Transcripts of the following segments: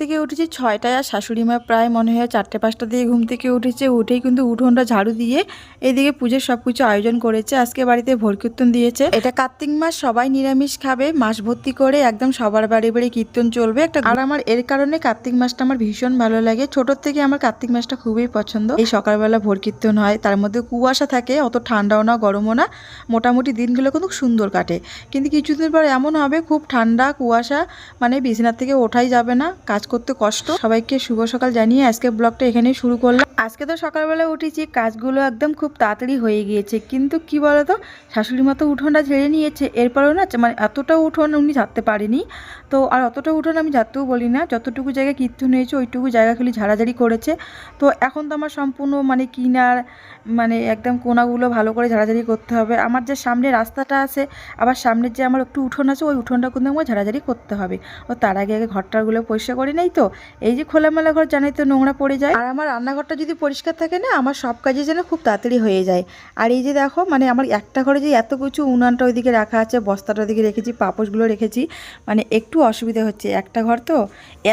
থেকে উঠেছি ছয়টায় আর শাশুড়ি মা প্রায় মনে হয় চারটে পাঁচটা দিয়ে ঘুম থেকে উঠেছে, উঠেই কিন্তু উঠোনটা ঝাড়ু দিয়ে এদিকে পুজোর সব কিছু আয়োজন করেছে। আজকে বাড়িতে ভোর কীর্তন দিয়েছে। এটা কার্তিক মাস, সবাই নিরামিষ খাবে, মাস ভর্তি করে একদম সবার বাড়ি বাড়ি কীর্তন চলবে। একটা আর আমার এর কারণে কার্তিক মাসটা আমার ভীষণ ভালো লাগে। ছোটোর থেকে আমার কার্তিক মাসটা খুবই পছন্দ। এই সকালবেলা ভোর কীর্তন হয়, তার মধ্যে কুয়াশা থাকে, অত ঠান্ডাও না, গরমও না। মোটামুটি দিনগুলো কিন্তু সুন্দর কাটে। কিন্তু কিছুদিন পর এমন হবে, খুব ঠান্ডা, কুয়াশা মানে বিছানার থেকে ওঠাই যাবে না, কাজ করতে কষ্ট। সবাইকে শুভ সকাল জানিয়ে আজকে ব্লগটা এখানেই শুরু করলাম। আজকে তো সকালবেলা উঠেছি, কাজগুলো একদম খুব তাড়াতাড়ি হয়ে গিয়েছে। কিন্তু কি বলতো, শাশুড়ি মা তো উঠোনটা ঝেড়ে নিয়েছে। এরপরেও না মানে এতটা উঠোন উনি ঝাড়তে পারেনি। তো আর অতটা উঠোন আমি ঝাড়তেও বলি না। যতটুকু জায়গা কীর্তন হয়েছে, ওইটুকু জায়গা খালি ঝাড়াঝাড়ি করেছে। তো এখন তো আমার সম্পূর্ণ মানে কিনার মানে একদম কোনাগুলো ভালো করে ঝাড়াঝাড়ি করতে হবে। আমার যে সামনে রাস্তাটা আছে, আবার সামনের যে আমার একটু উঠোন আছে, ওই উঠোনটা কিন্তু আমার ঝাড়াঝাড়ি করতে হবে। ও তার আগে আগে ঘরটারগুলো পরিষ্কার করে নেই তো? এই যে খোলামেলা ঘর, জানাই তো নোংরা পড়ে যায়। আর আমার রান্নাঘরটা যদি পরিষ্কার থাকে না, আমার সব কাজে যেন খুব তাড়াতাড়ি হয়ে যায়। আর এই যে দেখো মানে আমার একটা ঘরে যে এত কিছু উনানটা ওইদিকে রাখা আছে, বস্তাটা ওদিকে রেখেছি, পাপোশগুলো রেখেছি মানে একটু অসুবিধা হচ্ছে। একটা ঘর তো,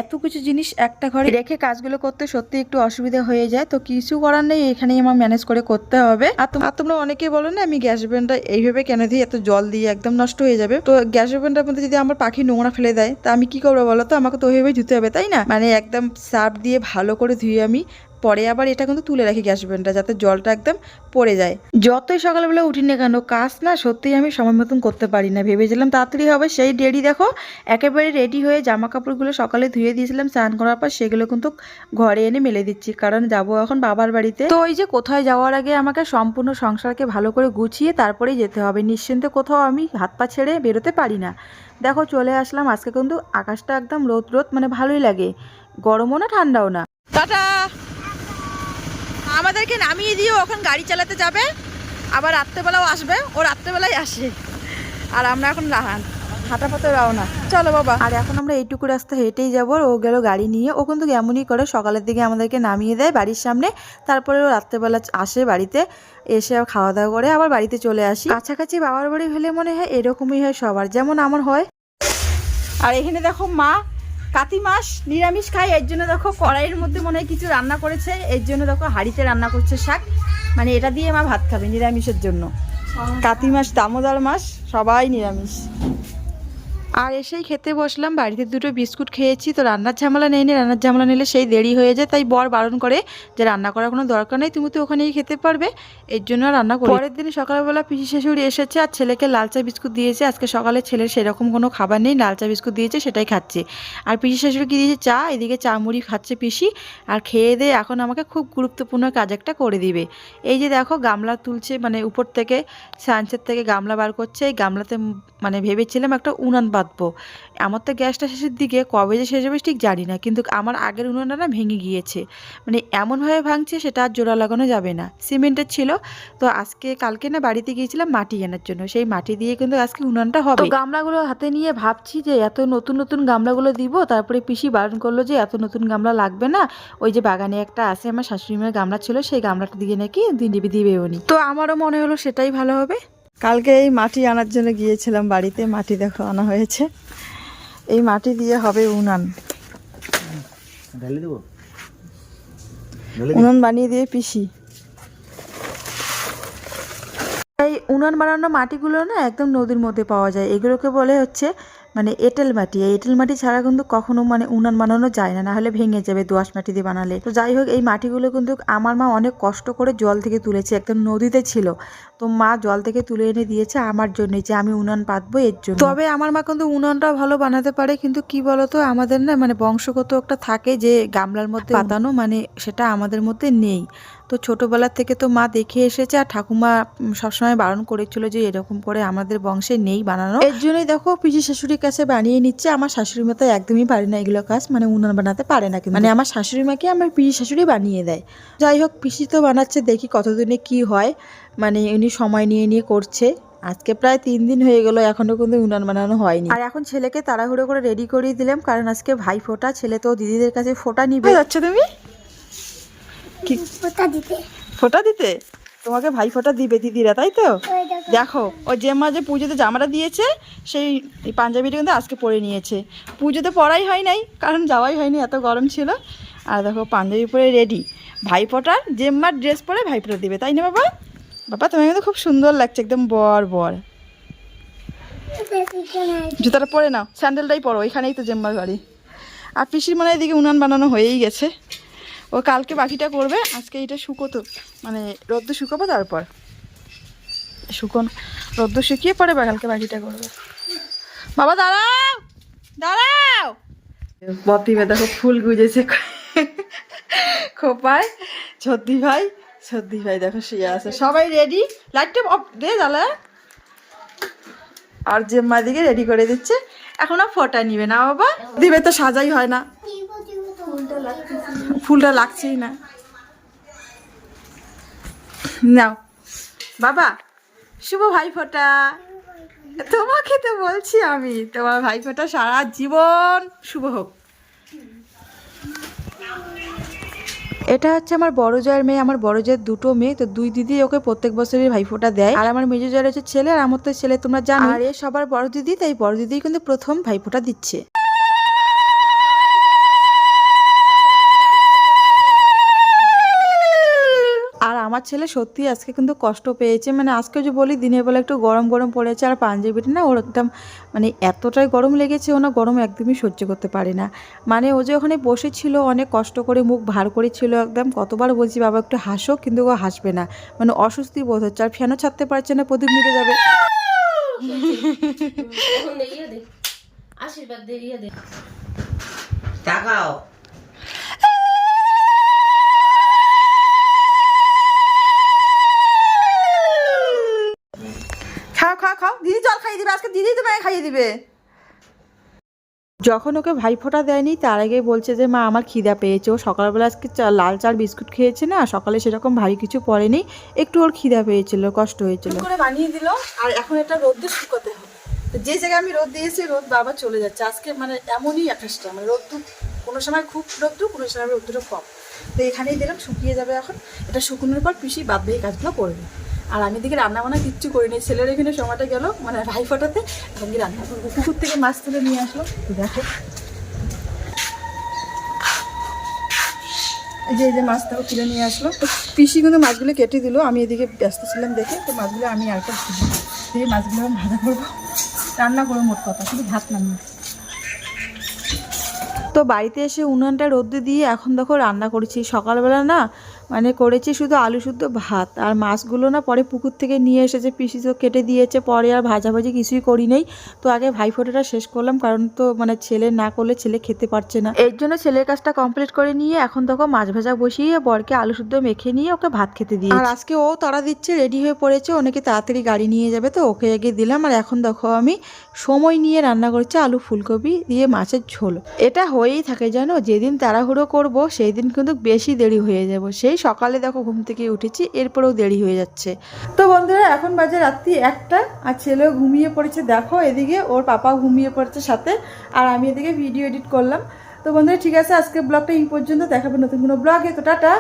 এত কিছু জিনিস একটা ঘরে রেখে কাজগুলো করতে সত্যি একটু অসুবিধা হয়ে যায়। তো কিছু করার নেই, এখানেই আমার ম্যানেজ করে করতে হবে। আর তোমরা অনেকেই বলো না, আমি গ্যাস ওভেনটা এইভাবে কেন দিই? এত জল দিয়ে একদম নষ্ট হয়ে যাবে। তো গ্যাস ওভেনটার মধ্যে যদি আমার পাখি নোংরা ফেলে দেয়, তা আমি কি করব বলো তো? আমাকে তো ওইভাবেই ধুতে হবে। তাই না? মানে একদম সার্ফ দিয়ে ভালো করে ধুয়ে আমি পরে আবার এটা কিন্তু তুলে রাখি গ্যাস ওভেনটা যাতে জলটা একদম পড়ে যায়। যতই সকালবেলা উঠি না কেন, কাজ না সত্যিই আমি সময় মতন করতে পারি না। ভেবেছিলাম তাড়াতাড়ি হবে, সেই রেডি দেখো, একেবারে রেডি হয়ে জামা কাপড়গুলো সকালে ধুয়ে দিয়েছিলাম, স্নান করার পর সেগুলো কিন্তু ঘরে এনে মেলে দিচ্ছি, কারণ যাব এখন বাবার বাড়িতে। তো ওই যে কোথায় যাওয়ার আগে আমাকে সম্পূর্ণ সংসারকে ভালো করে গুছিয়ে তারপরেই যেতে হবে। নিশ্চিন্তে কোথাও আমি হাত পা ছেড়ে বেরোতে পারি না। দেখো চলে আসলাম, আজকে কিন্তু আকাশটা একদম রোদ রোদ মানে ভালোই লাগে। গরমও না, ঠান্ডাও না। টাটা! আমাদেরকে নামিয়ে দিয়ে ওখান গাড়ি চালাতে যাবে। আবার রাত্রেবেলাও আসবে ও রাত্রেবেলায় আসে। আর আমরা এখন রাহান হাঁটা পথে রওনা। চলো বাবা। আর এখন আমরা এইটুকু রাস্তা হেঁটেই যাব ও গেল গাড়ি নিয়ে। ও কিন্তু এমনই করে সকালের দিকে আমাদেরকে নামিয়ে দেয় বাড়ির সামনে। তারপরে ও রাত্রেবেলা আসে বাড়িতে এসে খাওয়া দাওয়া করে আবার বাড়িতে চলে আসি। কাছাকাছি বাবার বাড়ি হলে মনে হয় এরকমই হয় সবার যেমন আমার হয়। আর এখানে দেখো মা কাতি মাস নিরামিষ খায় এর জন্য দেখো কড়াইয়ের মধ্যে মনে হয় কিছু রান্না করেছে এর জন্য দেখো হাঁড়িতে রান্না করছে শাক। মানে এটা দিয়ে আমার ভাত খাবে নিরামিষের জন্য। কাতি মাস দামোদর মাস সবাই নিরামিষ। আর এসেই খেতে বসলাম। বাড়িতে দুটো বিস্কুট খেয়েছি, তো রান্নার ঝামেলা নেই নি রান্নার ঝামেলা নিলে সেই দেরি হয়ে যায়, তাই বর বারণ করে যে রান্না করার কোনো দরকার নেই, তুমি তো ওখানেই খেতে পারবে। এর জন্য রান্না করি পরের দিন সকালবেলা পিসি শাশুড়ি এসেছে আর ছেলেকে লাল চা বিস্কুট দিয়েছে। আজকে সকালে ছেলের সেরকম কোনো খাবার নেই, লাল চা বিস্কুট দিয়েছে, সেটাই খাচ্ছে। আর পিসি শাশুড়ি কি দিয়েছে? চা, এদিকে চা মুড়ি খাচ্ছে পিসি। আর খেয়ে দিয়ে এখন আমাকে খুব গুরুত্বপূর্ণ কাজ একটা করে দিবে। এই যে দেখো, গামলা তুলছে মানে উপর থেকে সায়েন্সের থেকে গামলা বার করছে। এই গামলাতে মানে ভেবেছিলাম একটা উনান বাঁধবো আমার তো গ্যাসটা শেষের দিকে কবে যে শেষ হবে ঠিক জানি না কিন্তু আমার আগের উনানটা না ভেঙে গিয়েছে। মানে এমনভাবে ভাঙছে সেটা আর জোড়া লাগানো যাবে না। সিমেন্টের ছিল তো আজকে কালকে না বাড়িতে গিয়েছিলাম মাটি কেনার জন্য। সেই মাটি দিয়ে কিন্তু আজকে উনানটা হবে। গামলাগুলো হাতে নিয়ে ভাবছি যে এত নতুন নতুন গামলাগুলো দিব তারপরে পিসি বারণ করল যে এত নতুন গামলা লাগবে না। ওই যে বাগানে একটা আছে আমার শাশুড়ি মায়ের গামলা ছিল সেই গামলাটা দিয়ে নাকি দিবে দিবে উনি তো আমারও মনে হলো সেটাই ভালো হবে। কালকে এই মাটি আনার জন্য গিয়েছিলাম বাড়িতে মাটি দেখো আনা হয়েছে। এই মাটি দিয়ে হবে উনান। উনান বানিয়ে দিয়ে পিসি। এই উনান বানানো মাটিগুলো না একদম নদীর মধ্যে পাওয়া যায়। এগুলোকে বলে হচ্ছে মানে এঁটেল মাটি, এই এঁটেল মাটি ছাড়া কিন্তু কখনো মানে উনান বানানো যায় না না হলে ভেঙে যাবে দোআঁশ মাটি দিয়ে বানালে। তো যাই হোক, এই মাটিগুলো কিন্তু আমার মা অনেক কষ্ট করে জল থেকে তুলেছে, একদম নদীতে ছিল। তো মা জল থেকে তুলে এনে দিয়েছে আমার জন্য যে আমি উনান পাতবো এর জন্য। তবে আমার মা কিন্তু উনানটা ভালো বানাতে পারে, কিন্তু কি বলতো, আমাদের না মানে বংশগত একটা থাকে যে গামলার মধ্যে পাতানো মানে সেটা আমাদের মধ্যে নেই। তো ছোটবেলা থেকে তো মা দেখে এসেছে, আর ঠাকুমা সবসময় বারণ করেছিল যে এরকম করে আমাদের বংশে নেই বানানো। এর জন্যই দেখো পিসি শাশুড়ির কাছে বানিয়ে নিচ্ছে আমার শাশুড়ি মা তো একদমই পারে না এগুলো কাজ মানে উনান বানাতে পারে না কিন্তু। মানে আমার শাশুড়ি মাকে আমার পিসি শাশুড়ি বানিয়ে দেয়। যাই হোক পিসি তো বানাচ্ছে দেখি কতদিনে কি হয়। মানে উনি সময় নিয়ে নিয়ে করছে। আজকে প্রায় তিন দিন হয়ে গেল এখনও কিন্তু উনান বানানো হয়নি। আর এখন ছেলেকে তাড়াহুড়ো করে রেডি করিয়ে দিলাম কারণ আজকে ভাই ফোটা ছেলে তো দিদিদের কাছে ফোটা নিবে। যাচ্ছে তুমি? ওটা দিতে। ফোটা দিতে? তোমাকে ভাই ফোটা দিবে দিদিরা তাই তো? দেখো। ও জেম্মা যে পুজোতে জামাটা দিয়েছে সেই পাঞ্জাবিটা কিন্তু আজকে পরে নিয়েছে। পুজোতে পরাই হয় নাই কারণ যাওয়াই হয়নি এত গরম ছিল। আর দেখো পাঞ্জাবি পরে রেডি ভাইফোঁটার জেম্মার ড্রেস পরে ভাইফোঁটা দিবে তাই না বাবা? বাবা তোমার কিন্তু খুব সুন্দর লাগছে একদম বর বর। জুতাটা পরে নাও স্যান্ডেলটাই পরো এখানেই তো জেম্মার বাড়ি। আর পিসির মনে হয় এদিকে উনান বানানো হয়েই গেছে। ও কালকে বাকিটা করবে, আজকে এটা শুকোতো মানে রোদ্দ শুকোবো তারপর। শুকোন, রোদ্দ শুকিয়ে পরে কালকে বাকিটা করবে। বাবা, দাঁড়াও! দাঁড়াও! বদ্দিবে দেখো ফুল গুজেছে। খোপায় সর্দি ভাই সর্দি ভাই দেখো শুয়ে আছে। সবাই রেডি লাইটটা অফ দে জ্বালা আর জেম্মা দিকে রেডি করে দিচ্ছে। এখন আর ফটা নিবে না বাবা। দিবে তো সাজাই হয় না। ফুলটা লাগছেই না। নাও। বাবা, শুভ ভাইফোঁটা। তোমাকে তো বলছি আমি, তোমার ভাইফোঁটা সারা জীবন শুভ হোক। এটা হচ্ছে আমার বড় জয়ের মেয়ে, আমার বড় জয়ের দুটো মেয়ে, তো দুই দিদি ওকে প্রত্যেক বছরই ভাইফোঁটা দেয়। আর আমার মেজো জয়ের হচ্ছে ছেলে, আর আমার তো ছেলে তোমরা জানো আর এ সবার বড় দিদি, তাই বড় দিদি কিন্তু প্রথম ভাইফোঁটা দিচ্ছে। আমার ছেলে সত্যি আজকে কিন্তু কষ্ট পেয়েছে। মানে আজকে যে বলি দিনের বেলা একটু গরম গরম পড়েছে আর পাঞ্জাবিটা না ওর একদম মানে এতটাই গরম লেগেছে ও না গরম একদমই সহ্য করতে পারে না। মানে ও যে ওখানে বসেছিল অনেক কষ্ট করে মুখ ভার করেছিল একদম। কতবার বলছি বাবা একটু হাসো কিন্তু ও হাসবে না। মানে অস্বস্তি বোধ হচ্ছে। আর ফ্যানও ছাড়তে পারছে না প্রদীপ নিতে যাবে। আশীর্বাদ দে দে। তাকাও খাও দিদি জল খাইয়ে দিবে আজকে দিদি তোমাকে খাইয়ে দিবে। যখন ওকে ভাইফোঁটা দেয়নি তার আগে বলছে যে মা আমার খিদা পেয়েছে। ও সকালবেলা আজকে লাল চার বিস্কুট খেয়েছে না সকালে সেরকম ভারী কিছু পড়েনি একটু ওর খিদা পেয়েছিল কষ্ট হয়েছিল। করে বানিয়ে দিল আর এখন এটা রোদ্দে শুকাতে হবে। যে জায়গায় আমি রোদ দিয়েছি রোদ বাবা চলে যাচ্ছে। আজকে মানে এমনই আকাশটা মানে রোদ্দু কোনো সময় খুব রোদ্দু কোনো সময় রোদ্দুটা কম। তো এখানেই দিলাম শুকিয়ে যাবে এখন। এটা শুকনোর পর পিসি বাদ বাকি কাজগুলো করবে। আর আমি দিকে রান্না বান্না কিচ্ছু করিনি। ছেলের এখানে সময়টা গেল মানে ভাই ফোটাতে। এখন কি রান্না করব। পুকুর থেকে মাছ তুলে নিয়ে আসলো দেখো। যে যে মাছটাও তুলে নিয়ে আসলো। তো পিসি কিন্তু মাছগুলো কেটে দিল। আমি এদিকে ব্যস্ত ছিলাম দেখে। তো মাছগুলো আমি আর একটা এই মাছগুলো আমি ভাজা করব। রান্না করব মোট কথা, শুধু ভাত নামিয়ে তো বাড়িতে এসে উনুনটা রোদ্দে দিয়ে এখন দেখো রান্না করেছি। সকালবেলা না মানে করেছি শুধু আলু শুদ্ধ ভাত। আর মাছগুলো না পরে পুকুর থেকে নিয়ে এসেছে, পিসি তো কেটে দিয়েছে পরে, আর ভাজাভাজি কিছুই করি নেই তো আগে ভাইফোঁটাটা শেষ করলাম, কারণ তো মানে ছেলে না করলে ছেলে খেতে পারছে না। এর জন্য ছেলের কাজটা কমপ্লিট করে নিয়ে এখন দেখো মাছ ভাজা বসিয়ে, বরকে আলু শুদ্ধ মেখে নিয়ে ওকে ভাত খেতে দিয়ে আর আজকে ও তারা দিচ্ছে রেডি হয়ে পড়েছে অনেকে তাড়াতাড়ি গাড়ি নিয়ে যাবে তো, ওকে আগে দিলাম। আর এখন দেখো আমি সময় নিয়ে রান্না করছি আলু ফুলকপি দিয়ে মাছের ঝোল। এটা হয়েই থাকে জানো, যেদিন তাড়াহুড়ো করব সেই দিন কিন্তু বেশি দেরি হয়ে যাব। সেই সকালে দেখো ঘুম থেকে উঠেছি, এরপরেও দেরি হয়ে যাচ্ছে। তো বন্ধুরা, এখন বাজে রাত্রি একটা, আর ছেলেও ঘুমিয়ে পড়েছে। দেখো এদিকে ওর পাপাও ঘুমিয়ে পড়েছে সাথে, আর আমি এদিকে ভিডিও এডিট করলাম। তো বন্ধুরা, ঠিক আছে আজকে ব্লগটা এই পর্যন্ত। দেখাবে নতুন কোনো ব্লগে তো টাটা!